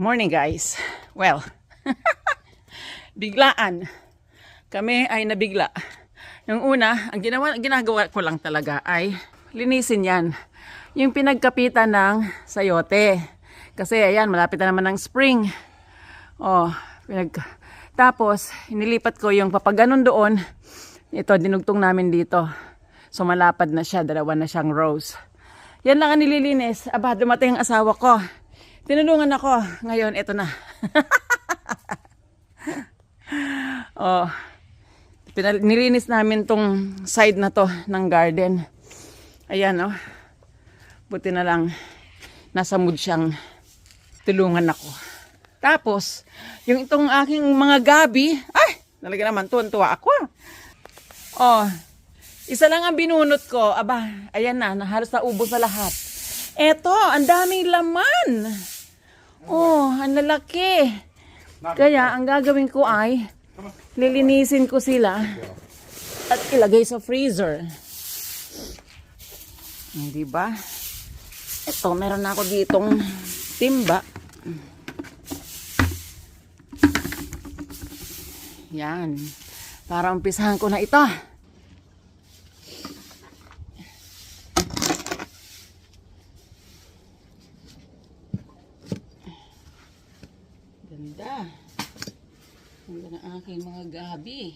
Morning guys. Well, biglaan. Kami ay nabigla. Yung una, ang ginawa, ginagawa ko lang talaga ay linisin yan. Yung pinagkapitan ng sayote. Kasi ayan, malapit na naman ng spring. Oh, pinag... Tapos, inilipat ko yung papaganon doon. Ito, dinugtong namin dito. So, malapad na siya. Dalawa na siyang rows. Yan lang ang nililinis. Aba, dumating ang asawa ko. Tinulungan ako. Ngayon, ito na. oh, pinal- nilinis namin tong side na to ng garden. Ayan, oh. Buti na lang, nasa mood siyang tulungan ako. Tapos, yung itong aking mga gabi, ay, talaga naman, tuwan-tuwa ako. Oh, isa lang ang binunot ko. Aba, ayan na, nahalos na ubos na lahat. Eto, ang daming laman. Oh, ang lalaki. Kaya, ang gagawin ko ay, lilinisin ko sila at ilagay sa freezer. Hindi ba? Ito, meron ako ditong timba. Yan. Para umpisahan ko na ito. Ganda. Ganda ng aking mga gabi.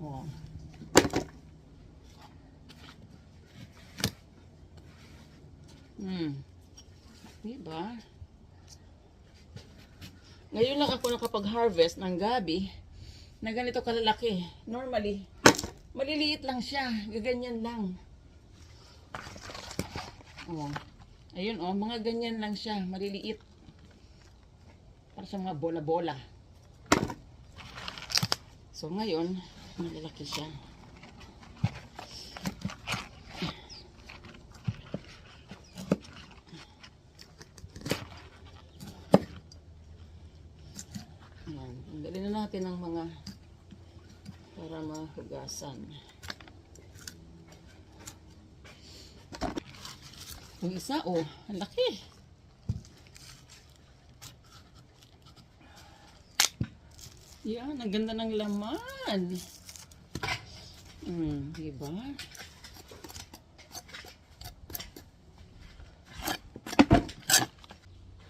Oh. Hmm. Diba? Ngayon lang ako nakapag-harvest ng gabi na ganito kalalaki. Normally, maliliit lang siya. Gaganyan lang. Oh. Ayun oh, mga ganyan lang siya. Maliliit. Para sa mga bola-bola. So ngayon, malalaki siya. Ayan. Tanggalin na natin ang mga para mahugasan. Yung isa, oh, ang laki. Yan, ang ganda ng laman. Hmm, diba?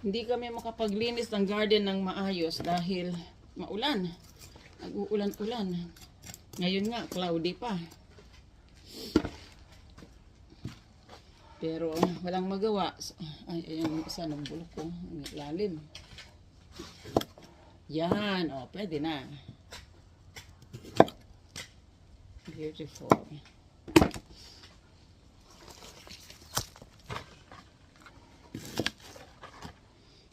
Hindi kami makapaglinis ng garden ng maayos dahil maulan. Nag-uulan-ulan. Ngayon nga, cloudy pa. Pero walang magawa. Ay, ayan isa ng bulok ko. Lalim. Yan, oh, pwede na. Beautiful.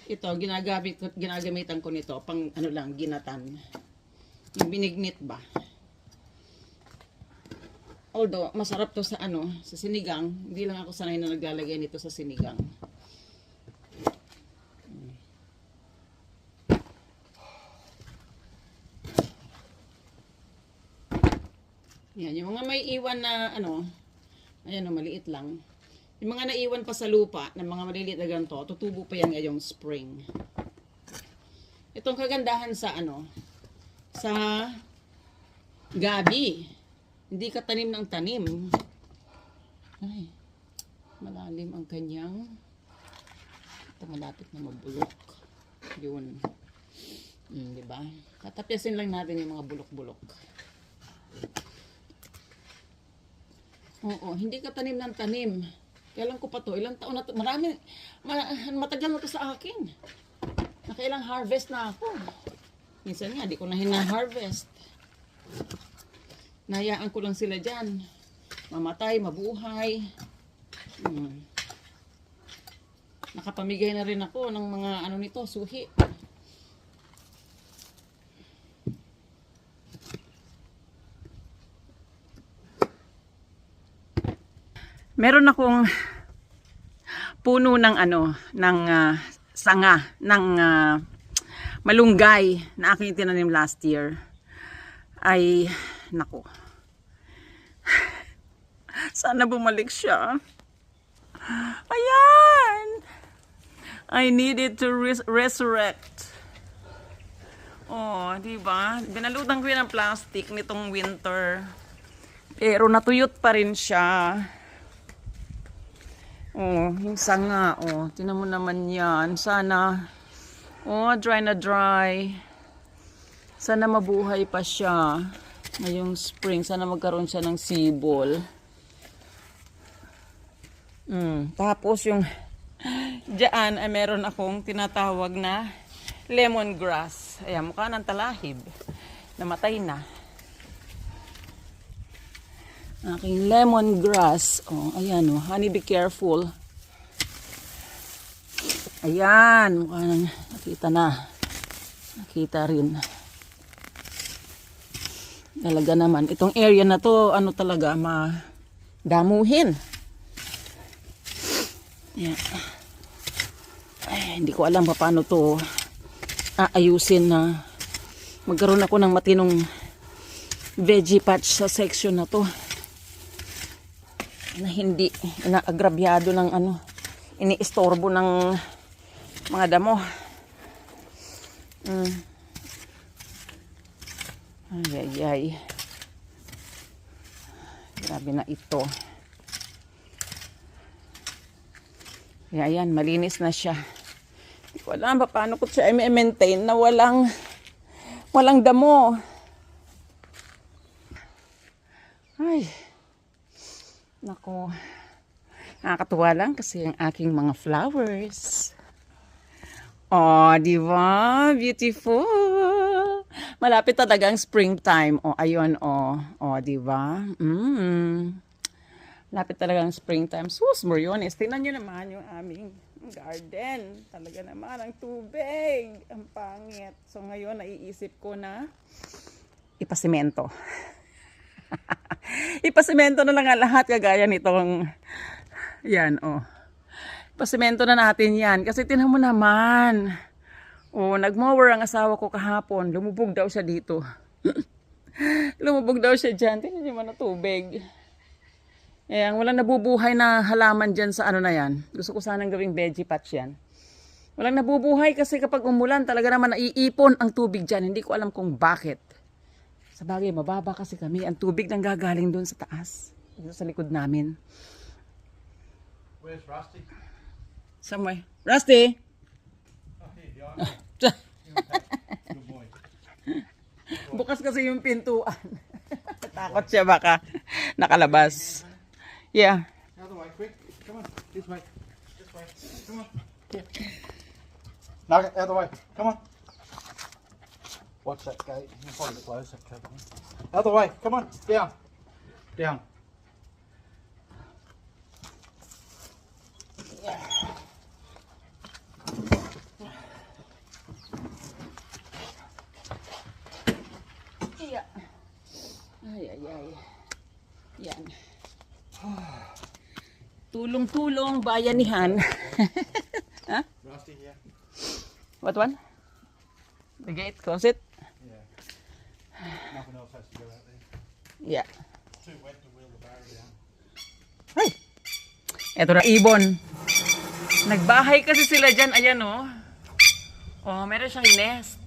Ito, ginagamit ko, ginagamitan ko nito pang ano lang, ginatan. Yung binignit ba? Although, masarap to sa ano, sa sinigang. Hindi lang ako sanay na naglalagay nito sa sinigang. Yan, yung mga may iwan na ano, ayan o, maliit lang. Yung mga naiwan pa sa lupa ng mga maliliit na ganito, tutubo pa yan ngayong spring. Itong kagandahan sa ano, sa gabi. Hindi ka tanim ng tanim. Ay, malalim ang kanyang ito malapit na mabulok. Yun. Mm, di ba? Tatapyasin lang natin yung mga bulok-bulok. Oo, hindi ka tanim ng tanim. Kailan ko pa to? Ilang taon na to? Marami, ma- matagal na to sa akin. Nakailang harvest na ako. Minsan nga, di ko na hina-harvest. Nayaan ko lang sila dyan. Mamatay, mabuhay. Hmm. Nakapamigay na rin ako ng mga ano nito, suhi. Meron akong puno ng ano, ng ah, sanga, ng ah, malunggay na aking tinanim last year. Ay, nako. Sana bumalik siya. Ayan! I needed to res- resurrect. Oh, di ba? Binalutan ko yun ng plastic nitong winter. Pero natuyot pa rin siya. Oh, yung sanga, oh. Tinan mo naman yan. Sana, oh, dry na dry. Sana mabuhay pa siya. Ngayong spring, sana magkaroon siya ng sibol. Mm, tapos yung Diyan ay meron akong tinatawag na lemongrass. Ayan, mukha ng talahib. Namatay na. Aking lemongrass. Oh, ayan oh. Honey, be careful. Ayan, mukha nang nakita na. Nakita rin. Talaga naman. Itong area na to, ano talaga, ma damuhin. Yeah. Ay, hindi ko alam pa paano to aayusin na magkaroon ako ng matinong veggie patch sa section na to na hindi inaagrabyado ng ano iniistorbo ng mga damo. Mm. ay ay ay. Grabe na ito. Kaya yan malinis na siya. Hindi ko pa paano ko siya i-maintain na walang walang damo? Ay Nako. Nakakatuwa lang kasi ang aking mga flowers. Oh, di ba? Beautiful. Malapit talaga ang springtime. Oh, ayun, oh. Oh, di ba? Mm. Malapit talaga ang springtime. Sus, Moriones, tingnan nyo naman yung aming garden. Talaga naman ang tubig. Ang pangit. So, ngayon, naiisip ko na ipasimento. Ipasimento na lang ang lahat kagaya nitong yan oh. Ipasimento na natin yan kasi tinan mo naman. Oh, nagmower ang asawa ko kahapon. Lumubog daw siya dito. Lumubog daw siya dyan. Tingnan niyo man na tubig. Ayan, walang nabubuhay na halaman dyan sa ano na yan. Gusto ko sanang gawing veggie patch yan. Walang nabubuhay kasi kapag umulan talaga naman naiipon ang tubig dyan. Hindi ko alam kung bakit. Sa bagay, mababa kasi kami. Ang tubig nang gagaling doon sa taas. Dito sa likod namin. Where's Rusty? Somewhere. Rusty! Oh, here. Good boy. Bukas kasi yung pintuan. Takot siya baka nakalabas. Yeah. Other way, quick. Come on. This way. This way. Come on. Here. Nugget, other way. Come on. Watch that gate. You can probably close that cover. Other way. Come on. Down. Down. Yeah. Ay, ay, ay. Yan. Tulong-tulong bayanihan. Rusty here. What one? The gate, close it? Nothing else has to go out there. Yeah. Too wet to wheel the barrow down. Ay! Eto na, ibon. Nagbahay kasi sila dyan. Ayan, oh. Oh, meron siyang nest.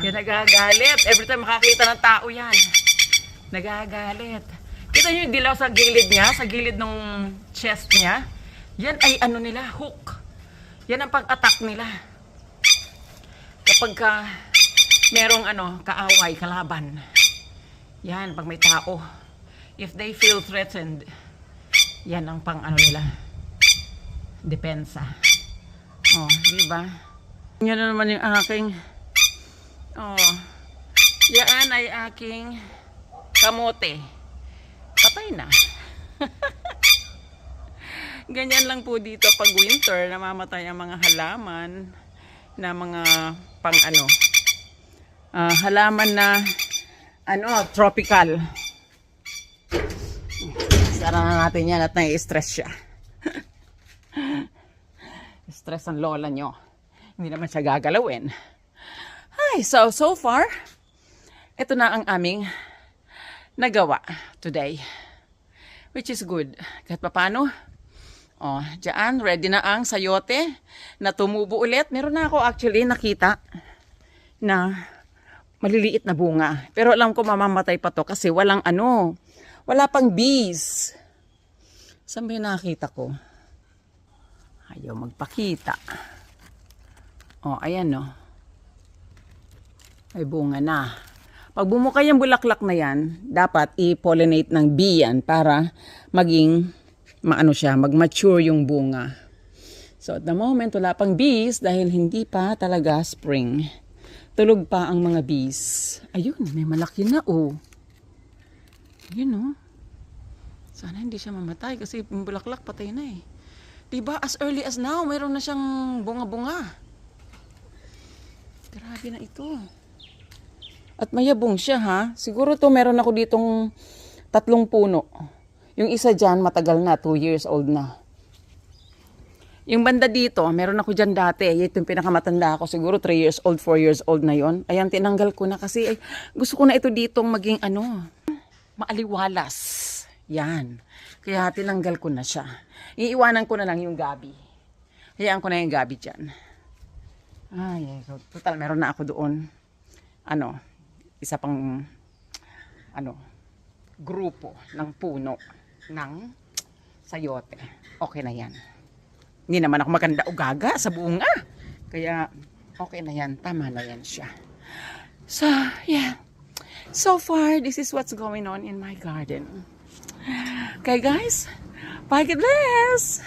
Kaya nagagalit. Every time makakita ng tao yan. Nagagalit. Kita niyo yung dilaw sa gilid niya, sa gilid ng chest niya. Yan ay ano nila, hook. Yan ang pang-attack nila. Kapag ka merong ano, kaaway, kalaban. Yan, pag may tao. If they feel threatened, yan ang pang ano nila. Depensa. Oh, di ba? Yan na naman yung aking Oh. Yan ay aking kamote. Patay na. Ganyan lang po dito pag winter, namamatay ang mga halaman na mga pang ano. Ah, halaman na ano, tropical. Sara na natin yan at nai-stress siya. Stress ang lola nyo. Hindi naman siya gagalawin. Ay, so, so far, ito na ang aming nagawa today. Which is good. Kahit papano, Oh, diyan, ready na ang sayote na tumubo ulit. Meron na ako actually nakita na maliliit na bunga. Pero alam ko mamamatay pa to kasi walang ano, wala pang bees. Saan ba yung ko? Ayaw magpakita. Oh, ayan no. May bunga na. Pag bumukay yung bulaklak na yan, dapat i-pollinate ng bee yan para maging maano siya, mag-mature yung bunga. So at the moment, wala pang bees dahil hindi pa talaga spring. Tulog pa ang mga bees. Ayun, may malaki na oh. Yun oh. Sana hindi siya mamatay kasi bulaklak patay na eh. Diba as early as now, mayroon na siyang bunga-bunga. Grabe na ito. At mayabong siya ha. Siguro to meron ako ditong tatlong puno. Yung isa dyan matagal na, 2 years old na. Yung banda dito, meron ako dyan dati. Ito yung pinakamatanda ako. Siguro 3 years old, 4 years old na yon. Ayan, tinanggal ko na kasi ay, gusto ko na ito ditong maging ano, maaliwalas. Yan. Kaya tinanggal ko na siya. Iiwanan ko na lang yung gabi. Hayaan ko na yung gabi dyan. Ay, so, total, meron na ako doon. Ano, isa pang, ano, grupo ng puno ng sayote. Okay na yan. Hindi naman ako maganda o gaga sa bunga. Kaya, okay na yan. Tama na yan siya. So, yeah. So far, this is what's going on in my garden. Okay, guys? Bye, God bless!